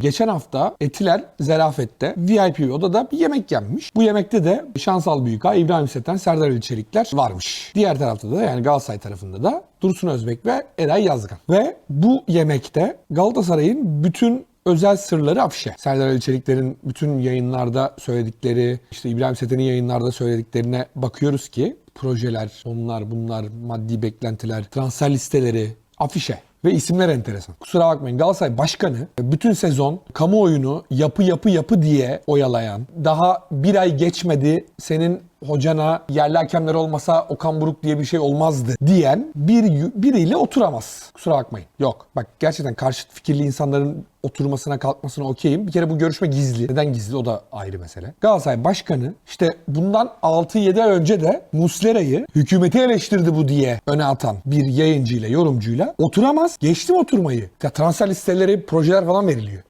Geçen hafta Etiler Zerafet'te VIP odada bir yemek yenmiş. Bu yemekte de Şansal Büyükağ, İbrahim Seten, Serdar Ali Çelikler varmış. Diğer tarafta da yani Galatasaray tarafında da Dursun Özbek ve Eray Yazgan. Ve bu yemekte Galatasaray'ın bütün özel sırları afişe. Serdar Ali Çelikler'in bütün yayınlarda söyledikleri, işte İbrahim Seten'in yayınlarda söylediklerine bakıyoruz ki projeler, onlar bunlar, maddi beklentiler, transfer listeleri, afişe. Ve isimler enteresan. Kusura bakmayın Galatasaray Başkanı bütün sezon kamuoyunu yapı yapı yapı diye oyalayan, daha bir ay geçmedi senin hocana yerli hakemler olmasa Okan Buruk diye bir şey olmazdı diyen bir biriyle oturamaz. Kusura bakmayın. Yok. Bak gerçekten karşıt fikirli insanların oturmasına kalkmasına okeyim. Bir kere bu görüşme gizli. Neden gizli o da ayrı mesele. Galatasaray Başkanı işte bundan 6-7 ay önce de Muslera'yı hükümeti eleştirdi bu diye öne atan bir yayıncıyla, yorumcuyla oturamaz. Geçtim oturmayı. Ya transfer listeleri, projeler falan veriliyor.